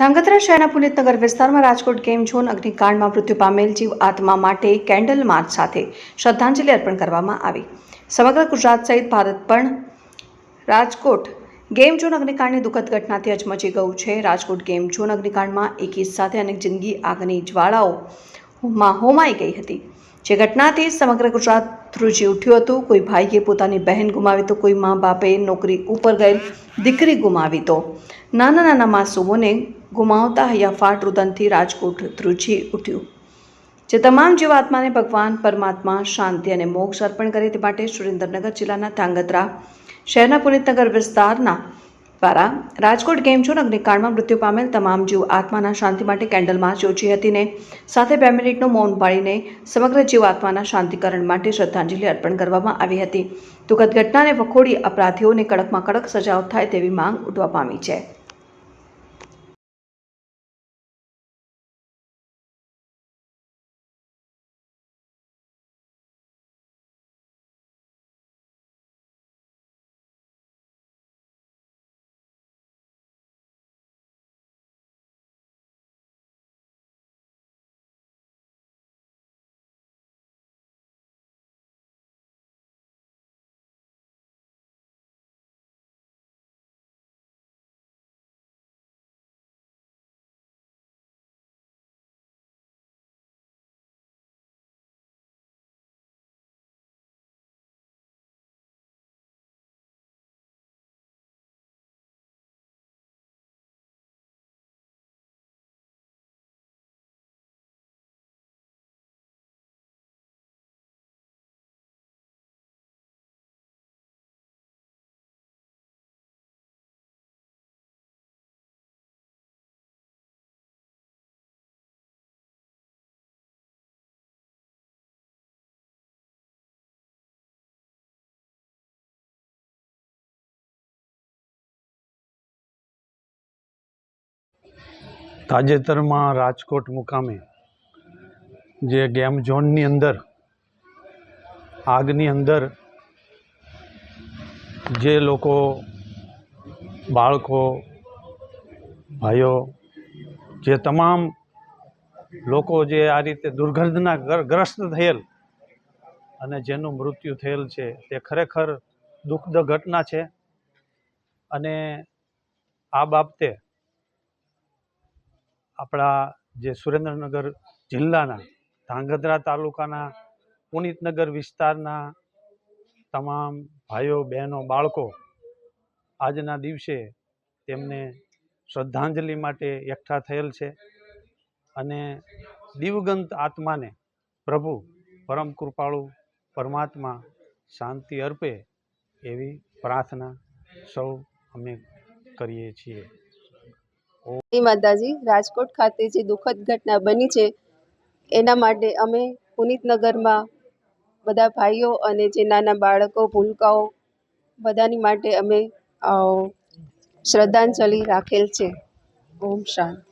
ધાંગધ્રા શહેરના પુનિતનગર વિસ્તારમાં Rajkot game zone અગ્નિકાંડમાં મૃત્યુ પામેલ જીવ આત્મા માટે કેન્ડલ માર્ચ સાથે શ્રદ્ધાંજલિ અર્પણ કરવામાં આવી. સમગ્ર ગુજરાત સહિત ભારત પણ રાજકોટ ગેમ ઝોન અગ્નિકાંડની દુઃખદ ઘટનાથી અચમચી ગયું છે. રાજકોટ ગેમ ઝોન અગ્નિકાંડમાં એકી સાથે અનેક જિંદગી આગની જ્વાળાઓમાં હોમાઈ ગઈ હતી. જે ઘટનાથી સમગ્ર ગુજરાત ધ્રુજી ઉઠ્યું હતું. કોઈ ભાઈએ પોતાની બહેન ગુમાવી તો કોઈ મા બાપે નોકરી ઉપર ગયેલ દીકરી ગુમાવી તો. નાના નાના માસૂમોને ગુમાવતા હૈયાફાટ રુદનથી રાજકોટ ધ્રુજી ઉઠ્યું. જે તમામ જીવાત્માને ભગવાન પરમાત્મા શાંતિ અને મોક્ષ અર્પણ કરે તે માટે સુરેન્દ્રનગર જિલ્લાના ધાંગધ્રા શહેરના પુનિતનગર વિસ્તારના દ્વારા રાજકોટ ગેમ ઝોન અગ્નિકાંડમાં મૃત્યુ પામેલ તમામ જીવ આત્માના શાંતિ માટે કેન્ડલ માર્ચ યોજી હતી ને સાથે બે મિનિટનું મૌન પાળીને સમગ્ર જીવ આત્માના શાંતિકરણ માટે શ્રદ્ધાંજલિ અર્પણ કરવામાં આવી હતી. દુઃખદ ઘટનાને વખોડી અપરાધીઓને કડકમાં કડક સજાઓ થાય તેવી માંગ ઉઠવા પામી છે. તાજેતરમાં રાજકોટ મુકામે જે ગેમ ઝોનની અંદર, આગની અંદર જે લોકો, બાળકો, ભાઈઓ, જે તમામ લોકો જે આ રીતે દુર્ગંધના ગ્રસ્ત થયેલ અને જેનું મૃત્યુ થયેલ છે, તે ખરેખર દુઃખદ ઘટના છે અને આ બાબતે આપણા જે સુરેન્દ્રનગર જિલ્લાના, ધાંગધ્રા તાલુકાના, પુનિતનગર વિસ્તારના તમામ ભાઈઓ, બહેનો, બાળકો આજના દિવસે તેમને શ્રદ્ધાંજલિ માટે એકઠા થયેલ છે અને દિવગંત આત્માને પ્રભુ પરમ કૃપાળુ પરમાત્મા શાંતિ અર્પે એવી પ્રાર્થના સૌ અમે કરીએ છીએ. માતાજી, રાજકોટ ખાતે જે દુઃખદ ઘટના બની છે, એના માટે અમે પુનિતનગરમાં બધા ભાઈઓ અને જે નાના બાળકો, ભૂલકાઓ, બધાની માટે અમે શ્રદ્ધાંજલિ રાખેલ છે. ઓમ શાંતિ.